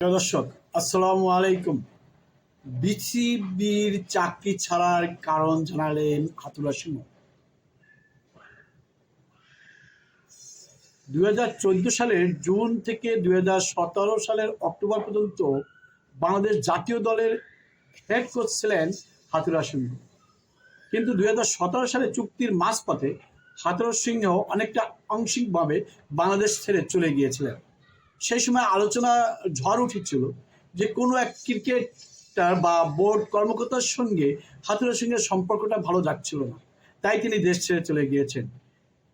দর্শক, আসসালামু আলাইকুম। বিসিবির চাকরি ছাড়ার কারণ জানালেন হাতুরা সিংহ দুই হাজার চোদ্দ সালের জুন থেকে দুই হাজার সতেরো সালের অক্টোবর পর্যন্ত বাংলাদেশ জাতীয় দলের হেড কোচ ছিলেন হাতুরা সিংহ কিন্তু দুই হাজার সতেরো সালে চুক্তির মাঝপথে হাতুরা সিংহ অনেকটা আংশিকভাবে বাংলাদেশ ছেড়ে চলে গিয়েছিলেন। সেই সময় আলোচনা ঝড় উঠেছিল যে কোনো এক ক্রিকেটার বা বোর্ড কর্মকর্তার সঙ্গে হাতুরের সঙ্গে সম্পর্কটা ভালো যাচ্ছিল না। তাই তিনি দেশ ছেড়ে চলে গিয়েছেন।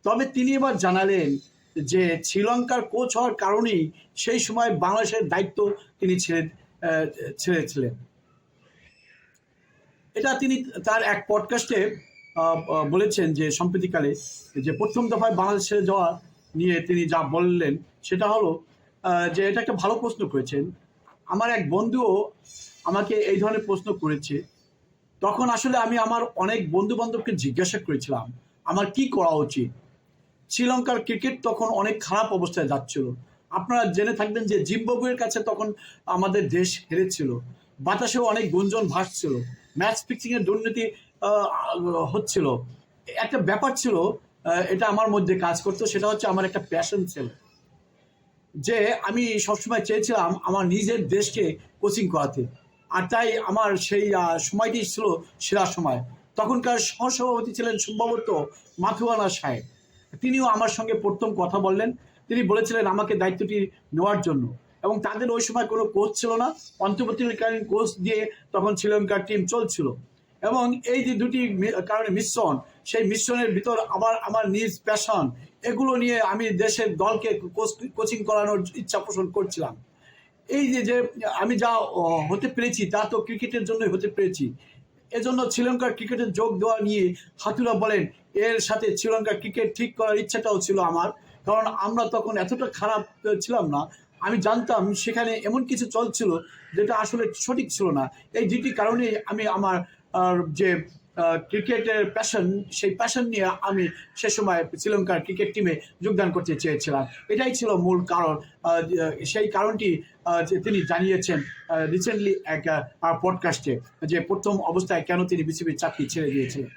তবে তিনি এবার জানালেন যে শ্রীলঙ্কার কোচ হওয়ার কারণেই সেই সময় বাংলাদেশের দায়িত্ব তিনি ছেড়ে ছেড়েছিলেন। এটা তিনি তার এক পডকাস্টে বলেছেন যে সম্প্রতিকালে যে প্রথম দফায় বাংলাদেশ ছেড়ে যাওয়া নিয়ে তিনি যা বললেন, সেটা হলো যে এটা একটা ভালো প্রশ্ন করেছেন। আমার এক বন্ধুও আমাকে এই ধরনের প্রশ্ন করেছে। তখন আসলে আমি আমার অনেক বন্ধু বান্ধবকে জিজ্ঞাসা করেছিলাম, আমার কি করা উচিত? শ্রীলঙ্কার ক্রিকেট তখন অনেক খারাপ অবস্থায় যাচ্ছিল। আপনারা জেনে থাকবেন যে জিম্বাবুয়ের কাছে তখন আমাদের দেশ হেরেছিল। বাতাসেও অনেক গুঞ্জন ভাসছিল। ম্যাচ ফিক্সিংয়ের দুর্নীতি হচ্ছিল। একটা ব্যাপার ছিল এটা আমার মধ্যে কাজ করতো, সেটা হচ্ছে আমার একটা প্যাশন ছিল। যে আমি সবসময় চেয়েছিলাম আমার নিজের দেশকে কোচিং করাতে। আর তাই আমার সেই সময়টি ছিল সেরা সময়। তখনকার সহসভাপতি ছিলেন সম্ভবত মাথুয়ানা সাহেব। তিনিও আমার সঙ্গে প্রথম কথা বললেন। তিনি বলেছিলেন আমাকে দায়িত্বটি নেওয়ার জন্য। এবং তাদের ওই সময় কোনো কোচ ছিল না। অন্তর্বর্তীকালীন কোচ দিয়ে তখন শ্রীলঙ্কার টিম চলছিল। এবং এই যে দুটি কারণে মিশ্রণ, সেই মিশ্রণের ভিতর আমার আমার নিজ প্যাশন এগুলো নিয়ে আমি দেশের দলকে কোচ- করানোর ইচ্ছা পোষণ করছিলাম। এই যে যে আমি যা হতে পেরেছি তা তো ক্রিকেটের জন্যই হতে পেরেছি। এজন্য শ্রীলঙ্কার ক্রিকেটে যোগ দেওয়া নিয়ে হাতুরা বলেন, এর সাথে শ্রীলঙ্কার ক্রিকেট ঠিক করার ইচ্ছাটাও ছিল আমার। কারণ আমরা তখন এতটা খারাপ ছিলাম না। আমি জানতাম সেখানে এমন কিছু চলছিল যেটা আসলে সঠিক ছিল না। এই দুটি কারণেই আমি আমার যে ক্রিকেটের প্যাশন সেই প্যাশন নিয়ে আমি সে সময় শ্রীলঙ্কার ক্রিকেট টিমে যোগদান করতে চেয়েছিলাম। এটাই ছিল মূল কারণ। সেই কারণটি তিনি জানিয়েছেন রিসেন্টলি এক পডকাস্টে যে, প্রথম অবস্থায় কেন তিনি বিসিবির চাকরি ছেড়ে দিয়েছিলেন।